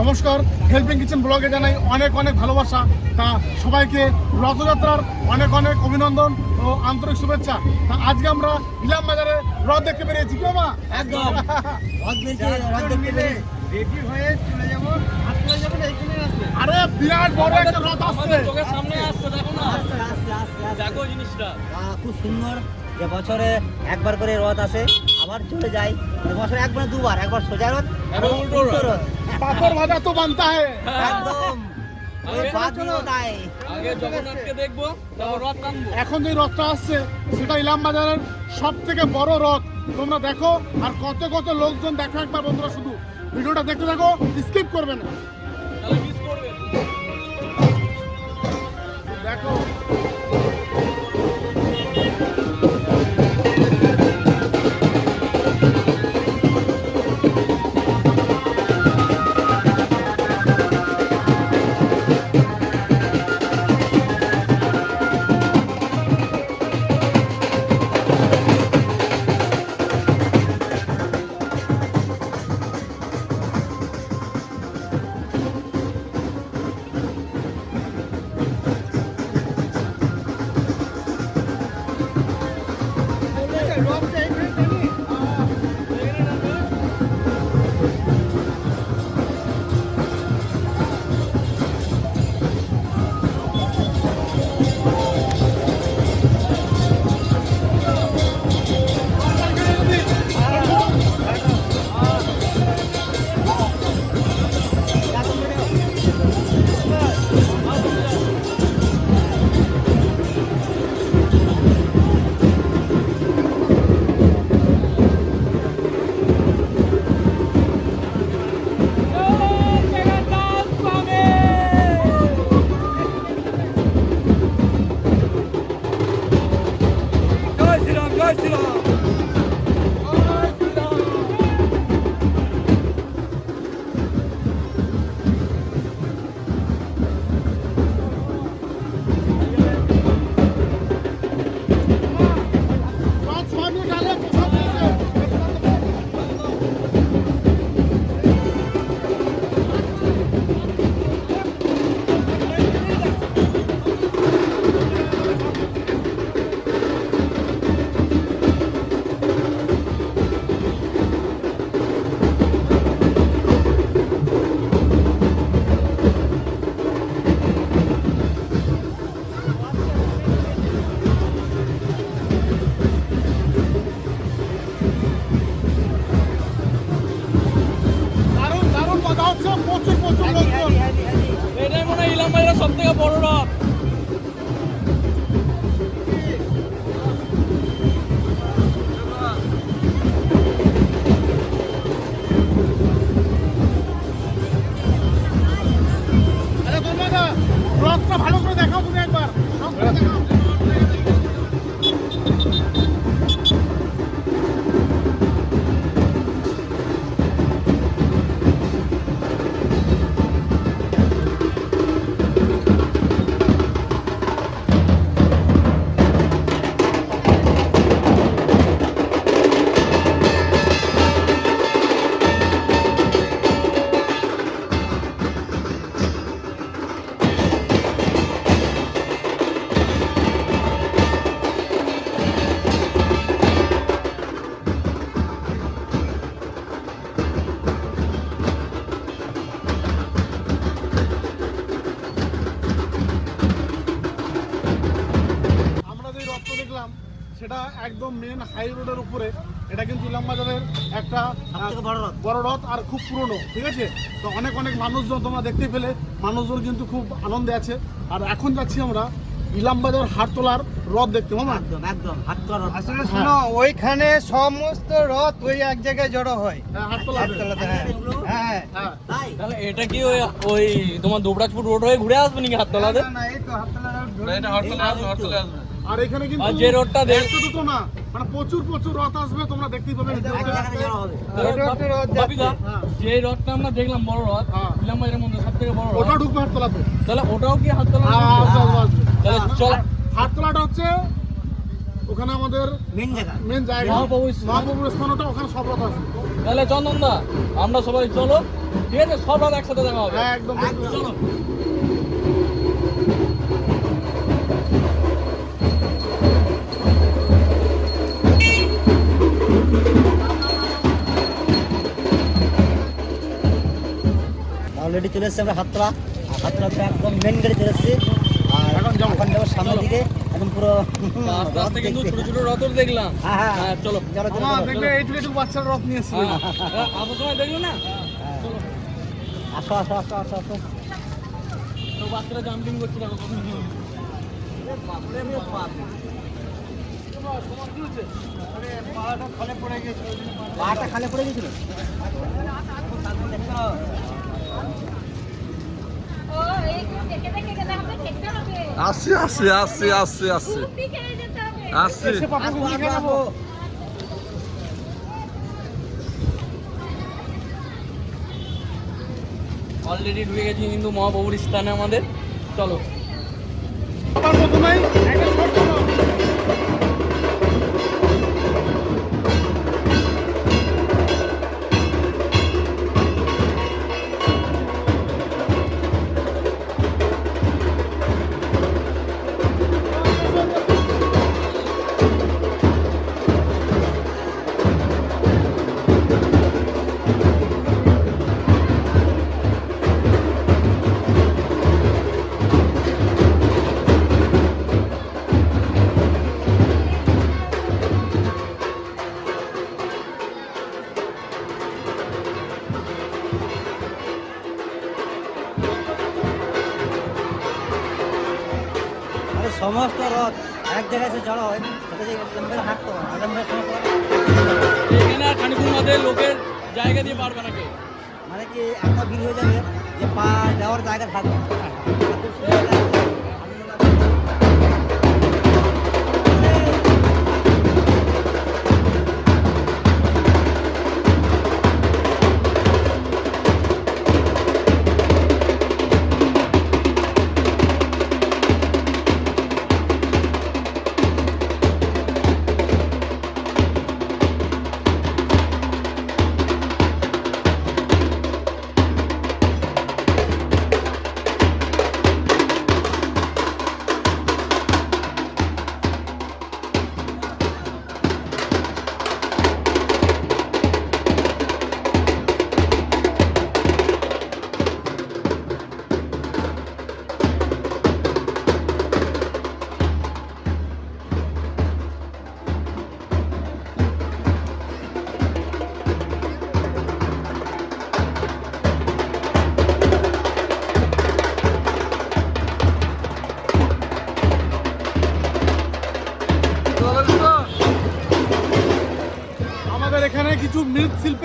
নমস্কার helping kitchen ব্লগে জানাই অনেক অনেক ভালোবাসা। তা সবাইকে রথযাত্রার অনেক অনেক অভিনন্দন ও আন্তরিক শুভেচ্ছা। তা আজকে আমরা ইলাম বাজারে রথ দেখতে পেরেছি কি মা একদম। রেডি হয়ে চলে যাব। আরে বিরাট বড় একটা রথ আসছে। সামনে আসছে দেখো না। আস্তে, আস্তে, আস্তে, আস্তে। দেখো জিনিসটা। খুব সুন্দর। যে বছরে একবার করে রথ আসে আবার চলে যায় বছরে একবার দুবার একবার সোজা রথ। উল্টো রথ। পাপড় ভাজা তো বানতা হ্যাঁ একদম। এখন যে রথটা আসছে সেটা ইলাম বাজারের সব থেকে বড় রথ। তোমরা দেখো আর কত কত লোকজন দেখো একবার বন্ধুরা শুধু। ভিডিওটা দেখতে দেখো স্কিপ করবে না। ভালো করে দেখাও তুমি একবার। হাই রোডের উপরে এটা কিন্তু ইলামবাজারের একটা বড় রথ। আর খুব পুরনো ঠিক আছে? তো অনেক অনেক মানুষজন তোমরা দেখতে পেলে মানুষজন কিন্তু খুব আনন্দে আছে। আর এখন যাচ্ছি আমরা ইলামবাজার হাটতলার রথ দেখতে মামা। একদম একদম হাত কর আসলে শোনো ওইখানে সমস্ত রথ ওই এক জায়গায় জড়ো হয়। হ্যাঁ হাটতলা হ্যাঁ। হ্যাঁ হ্যাঁ। তাহলে এটা কি ওই ওই তোমার দুবরাজপুর রোড হয়ে ঘুরে আসবে নাকি হাততলাতে না, এই তো রথ এটা হরতলা আসবে আসবে। আর এখানে কিন্তু যে রথটা দেখ একটা দুটো না মানে প্রচুর প্রচুর রথ আসবে তোমরা দেখতেই পাবে ওটা রথ। হ্যাঁ। যে রথটা আমরা দেখলাম বড় রথ হ্যাঁ। ইলাম মধ্যে সব থেকে বড় রথ ওটাও ঢুকবে তাহলে ওটাও কি হাততলা আসবে, আসবে, আসবে। তাহলে চল হাটতলাটা হচ্ছে ওখানে আমাদের মেন জায়গা মেন জায়গা মহাপ্রভুর স্থান। ওখানে সব রথ আছে তাহলে চন্দন দা আমরা সবাই চলো ঠিক আছে সব রাত একসাথে দেখা হবে হ্যাঁ একদম একদম। চলো অলরেডি চলে এসেছি আমরা হাততলা। থেকে একদম মেন গেটে চলে এসেছি। আর এখন যাব। এখন যাব সামনের দিকে। একদম পুরো আস্তে আস্তে কিন্তু। ছোট ছোট রথর দেখলাম। হ্যাঁ হ্যাঁ। হ্যাঁ চলো। চলো আমার। দেখবে এইটুকু এইটুকু বাচ্চার রথ নিয়ে হ্যাঁ হ্যাঁ, আসার সময় দেখল না? হ্যাঁ। চলো। আসো আসো আসো আসো আসো। তো বাচ্চারা জাম্পিং করছে দেখো। পাটা খালে পড়ে গেছিল? আসি আসি আসি আসি আসি। নেব অলরেডি ঢুকে গেছি কিন্তু মহাপ্রভুর স্থানে আমাদের। চলো। করে হাঁটতো আগাম করে সমস্ত রথ এখানে আর খানিকুর মধ্যে লোকের জায়গা দিয়ে পারবে না কেউ মানে কি এত ভিড় হয়ে যাবে যে পা যাওয়ার জায়গা থাকবে না।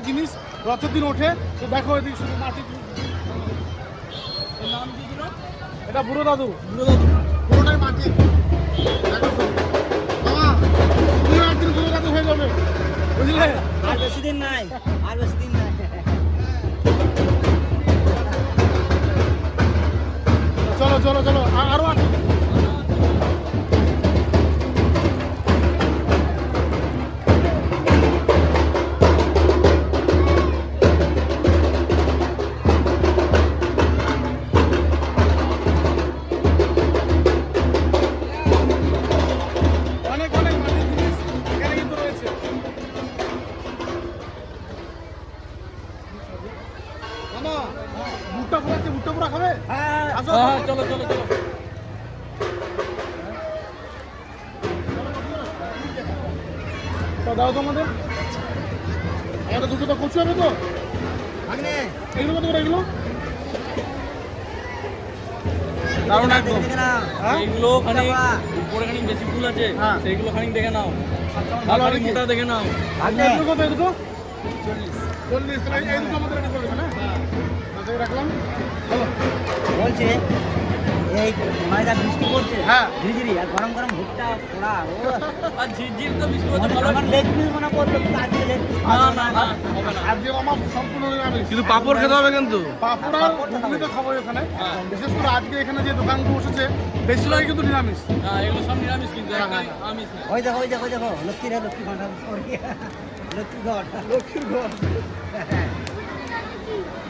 মৃৎ জিনিস রথের দিন ওঠে। তো দেখো এদিকে শুধু মাটি নাম কি এটা বুড়ো দাদু। বুড়ো দাদু। পুরোটাই মাটি। দেখো শুধু। বাবা একদিন বুড়ো দাদু হয়ে যাবে। বুঝলে? আর বেশি দিন নাই। আর বেশি দিন নাই। চলো চলো চলো। আরও আছে। এইগুলো খানিক উপরে খানিক বেশি ফুল আছে হ্যাঁ। সেইগুলো খানিক দেখে নাও। ভালো আর আর মোটা দেখে নাও। আচ্ছা এগুলো কত এগুলো চল্লিশ তাহলে এই দুটো আমাদের রেডি না? হ্যাঁ। রাখলাম। চলো বলছে। এই মানে যা বৃষ্টি পড়ছে। হ্যাঁ। ঝিরিঝিরি আর গরম গরম ভুট্টা পোড়া ও আর ঝিরঝির তো বৃষ্টি মনে- ভালো আমার লেগ পিস মনে পড়ল কিন্তু আজকে লেগ পিস না না না আজকে আমার সম্পূর্ণ নিরামিষ। কিন্তু পাপড় খেতে হবে কিন্তু। পাপড় আর ঘুগনি তো খাব এখানে। বিশেষ করে আজকে এখানে যে দোকানগুলো বসেছে বেশিরভাগই কিন্তু নিরামিষ। হ্যাঁ এগুলো সব নিরামিষ কিন্তু হ্যাঁ, হ্যাঁ। আমিষ না। ওই দেখো ওই দেখো ওই দেখো লক্ষ্মী রে লক্ষ্মী ঘণ্টা লক্ষ্মী ঘট লক্ষ্মীর ঘর।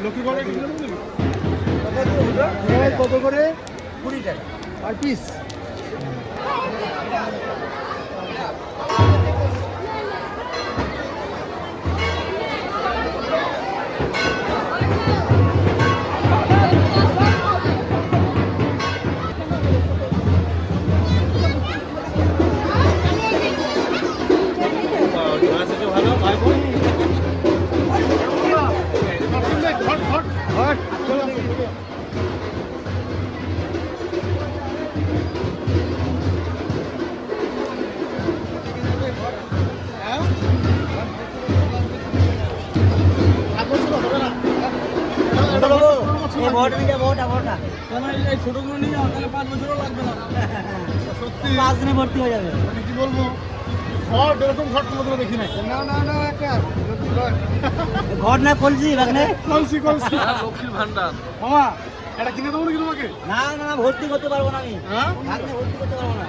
লক্ষ্মী ঘরে। কি কত করে? কুড়ি টাকা আর পিস। ঘট ঘট ঘট। এই- এই ছোটগুলো নিয়ে তাহলে পাঁচ বছরও লাগবে না। সত্যি। পাঁচ দিনে ভর্তি হয়ে যাবে। আমি কি বলব? এরকম দেখি নাই। না না না একটা লক্ষ্মী ঘর। ঘর না কলসি বাগনে? কলসি কলসি। লক্ষ্মীর ভান্ডার। মামা এটা কিনে দেবো নাকি তোমাকে? না না না ভর্তি করতে পারব না আমি। হ্যাঁ? ভর্তি করতে পারব না।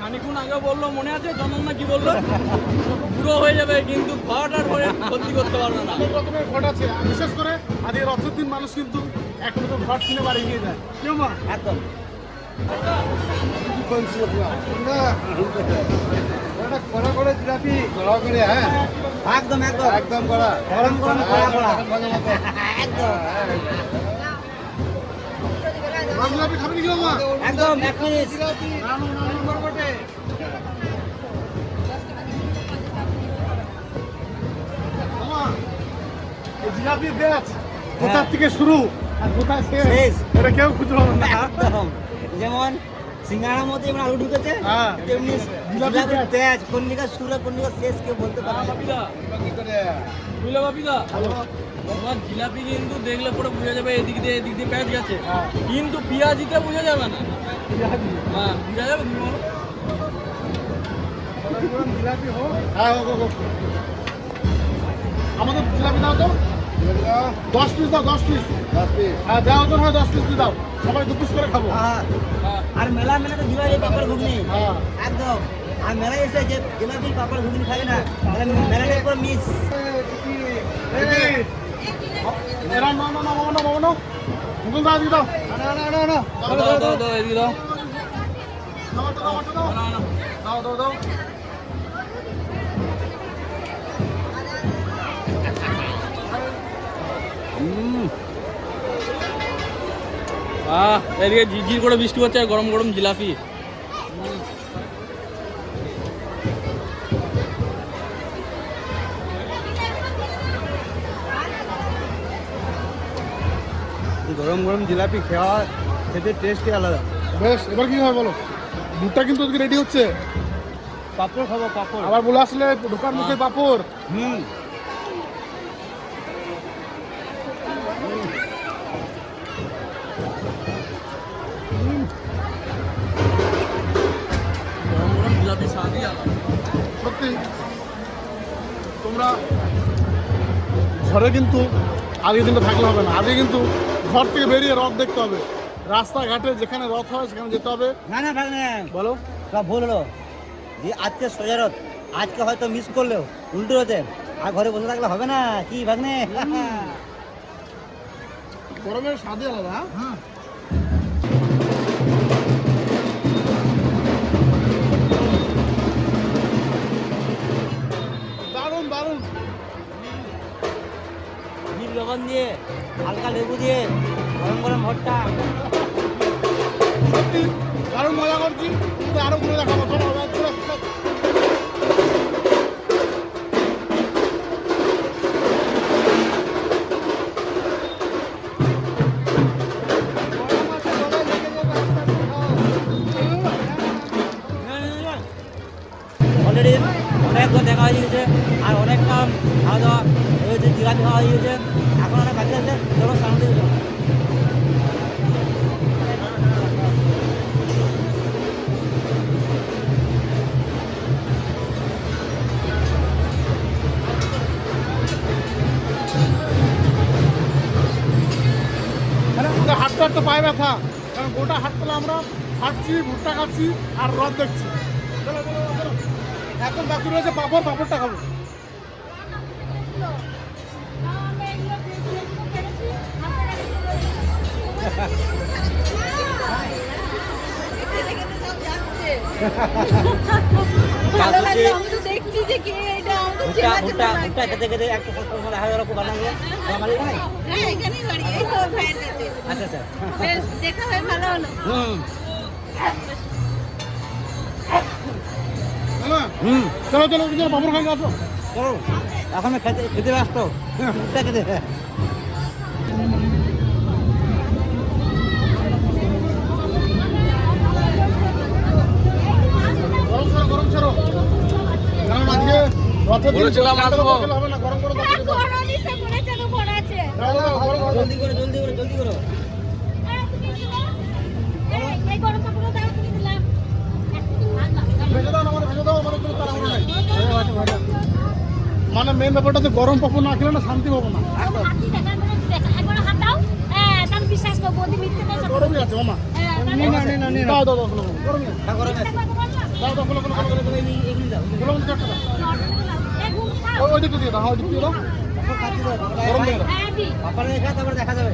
খানিক্ষণ আগে বলল মনে আছে? চন্দন না কি বলল? পুরো হয়ে যাবে কিন্তু ঘট আর ভর্তি করতে পারবে না। অনেক রকমের ঘট আছে। বিশেষ করে আজকে রথের দিন মানুষ কিন্তু এক নতুন ঘট কিনে বাড়ি নিয়ে যায়। কেউ মা? একদম। না। ওটা কড়া করে জিলাপি কড়া হ্যাঁ? একদম একদম। গরম গরম এক পিস। জিলাপি নানু নানু বরবটে। মামা ব্যাচ কোথার থেকে শুরু? এটা কেউ খুঁজে পাবে না। যেমন সিঙ্গাড়ার মধ্যে যেমন আলু ঢুকেছে হ্যাঁ। তেমনি তেজ। কোন দিকে শুরু কোন দিকে শেষ কেউ বলতে পারে বুঝলে বাপিদা তোমার জিলাপি কিন্তু দেখলে পরে বোঝা যাবে এদিক দিয়ে এদিক দিয়ে প্যাঁচ গেছে। হ্যাঁ। কিন্তু পিঁয়াজিতে বোঝা যাবে না। হ্যাঁ বোঝা যাবে তুমি বলো? জিলাপি হোক। হ্যাঁ হোক, হোক, হোক। আমাদের জিলাপি দাও তো। দশ পিস দাও দশ পিস দশ পিস হ্যাঁ দাও তো হ্যাঁ দশ পিস দিয়ে দাও। সবাই দু পিস করে খাব। হ্যাঁ। হ্যাঁ। আর মেলা মেলা তো দিওয়ালি পাপড় ঘুগনি। হ্যাঁ। একদম। আর মেলায় এসে যে জিলাপি পাপড় ঘুগনি খাবে না তাহলে মেলাটাই পুরো মিস এই, এরা না না না মামা না মামা না। মুকুল দা আজকে না না না না। দাও। দাও দাও দাও দাও। দাও দাও দাও দাও। আহ এদিকে ঝিরঝির করে বৃষ্টি হচ্ছে আর গরম গরম জিলাপি। গরম গরম জিলাপি খাওয়া খেতে টেস্টই আলাদা। বেশ এবার কি হয় বলো? দুধটা কিন্তু আজকে রেডি হচ্ছে। পাপড় খাব পাপড়। আবার বলে আসলে দোকান মুখে পাপড়। হুম। তোমরা ঘরে কিন্তু আজকে দিনটা থাকলে হবে না। আজকে কিন্তু ঘর থেকে বেরিয়ে রথ দেখতে হবে। রাস্তাঘাটে যেখানে রথ হয় সেখানে যেতে হবে। না না ভাগনে বলো। সব ভুল হলো। যে আজকে সোজারত আজকে হয়তো মিস করলেও উল্টো হতে আর ঘরে বসে থাকলে হবে না কি ভাগনে? গরমের স্বাদই আলাদা। হ্যাঁ? লেবু দিয়ে গরম গরম ভট্টা সত্যি দারুণ মজা করছি। কিন্তু আরও ঘুরে দেখাবো চলো অলরেডি অনেক দেখা হয়ে গেছে আর অনেক খাওয়া দাওয়া হয়েছে জিলাপি খাওয়া হয়ে গেছে এখন অনেক বাকি আছে। হাটটার তো পায়ে ব্যথা কারণ গোটা হাটতলা আমরা হাঁটছি ভুট্টা খাচ্ছি আর রথ দেখছি এখন বাকি রয়েছে পাপড় পাপড়টা খাব আচ্ছা আচ্ছা। বেশ দেখা হয়ে ভালো হলো। হুম। হ্যাঁ হুম। চলো চলো পাপড় খাই আসো। চলো এখন খেতে খেতে ব্যস্ত। খেতে গরম ছাড়ো গরম ছাড়ো কারণ আজকে রথের দিন বলেছিলাম আসব। হবে না গরম জলদি করে জলদি করে জলদি করো না মানে মানে মানে মেন ব্যাপারটা তো গরম পাপড় না খেলে না শান্তি পাবো না মানে। হ্যাঁ, বিশ্বাস করব, গরমই আছে মামা হ্যাঁ, না, না, না। দাও দাও দাও খোলো, খোলো। গরমই আছে হ্যাঁ গরমে একটা কথা বললাম। দাও দাও খোলো খোলো খোলো খোলো, খোলো এগুলি দাও খোলো খোলো, চারটে দাও এই ঘুম খাও। ওই ওই দিকে দিয়ে দাও হ্যাঁ, দিয়ে দাও গরম দিয়ে দাও হ্যাঁ, দি। পাপারে দেখা তারপরে দেখা যাবে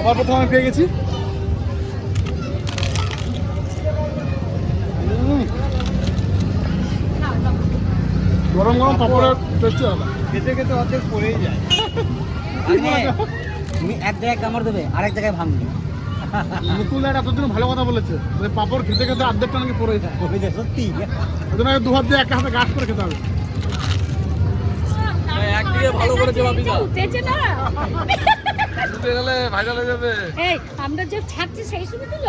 আবার প্রথম আমি পেয়ে গেছি। গরম গরম পাপড়ের টেস্টি আলাদা খেতে খেতে অর্ধেক পড়েই যায় তুমি এক জায়গায় কামড় দেবে আরেক জায়গায় ভাঙবে মুকুল দার এতদিন ভালো কথা বলেছে। যে পাপড় খেতে খেতে অর্ধেকটা নাকি পড়ে যায়। সত্যি? ওই জন্য দু হাত দিয়ে একটা হাতে গাছ করে খেতে হবে। একদিকে ভালো করেছে বাপিদা উঠেছে না? উঠে গেলে ভাইরাল হয়ে যাবে। এই আমরা যে থাকছি সেই দিল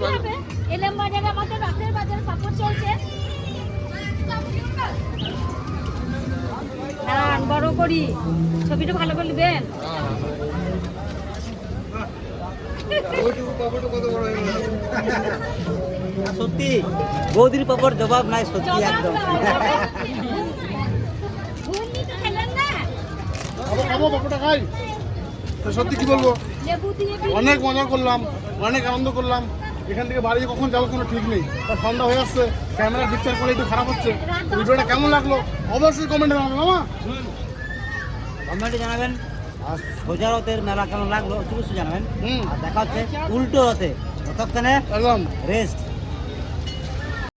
বাড়ি। হবে এলাম বাজারে আমাদের রাতের বাজারে পাপড় চলছে। বড় করি। ছবিটা ভালো করে নেবেন ওইটুকু পাপড়টা কত বড় হয়ে গেল সত্যি বৌদির পাপড় জবাব নাই সত্যি একদম। সত্যি কি বলব। অনেক মজা করলাম অনেক আনন্দ করলাম। এখান থেকে বাড়ি কখন যাব কোনো ঠিক নেই। তা সন্ধ্যা হয়ে আসছে ক্যামেরা পিকচার করে একটু খারাপ হচ্ছে। ভিডিওটা কেমন লাগল? অবশ্যই কমেন্টে জানাবে মামা। কমেন্টে জানাবেন। আর সোজা রথের মেলা কেমন লাগল অবশ্যই জানাবেন। হুম। আর দেখা হচ্ছে উল্টো রথে। ততক্ষণে একদম। রেস্ট